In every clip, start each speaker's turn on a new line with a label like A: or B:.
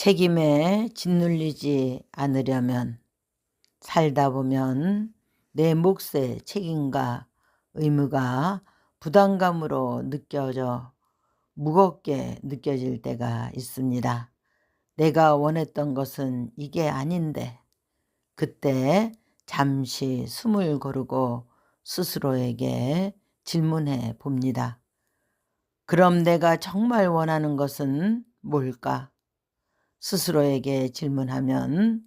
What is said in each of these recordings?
A: 책임에 짓눌리지 않으려면 살다 보면 내 몫의 책임과 의무가 부담감으로 느껴져 무겁게 느껴질 때가 있습니다. 내가 원했던 것은 이게 아닌데 그때 잠시 숨을 고르고 스스로에게 질문해 봅니다. 그럼 내가 정말 원하는 것은 뭘까? 스스로에게 질문하면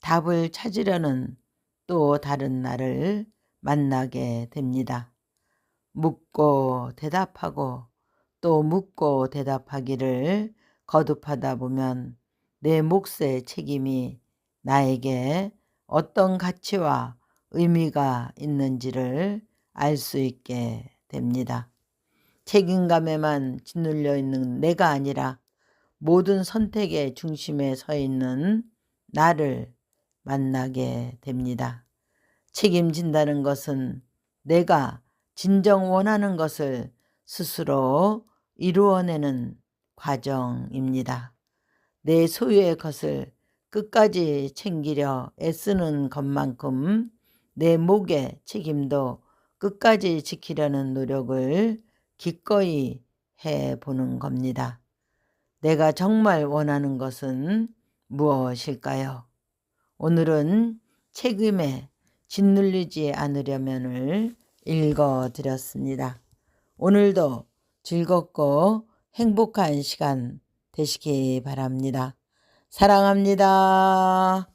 A: 답을 찾으려는 또 다른 나를 만나게 됩니다. 묻고 대답하고 또 묻고 대답하기를 거듭하다 보면 내 몫의 책임이 나에게 어떤 가치와 의미가 있는지를 알 수 있게 됩니다. 책임감에만 짓눌려 있는 내가 아니라 모든 선택의 중심에 서 있는 나를 만나게 됩니다. 책임진다는 것은 내가 진정 원하는 것을 스스로 이루어내는 과정입니다. 내 소유의 것을 끝까지 챙기려 애쓰는 것만큼 내 목의 책임도 끝까지 지키려는 노력을 기꺼이 해 보는 겁니다. 내가 정말 원하는 것은 무엇일까요? 오늘은 책임에 짓눌리지 않으려면을 읽어 드렸습니다. 오늘도 즐겁고 행복한 시간 되시기 바랍니다. 사랑합니다.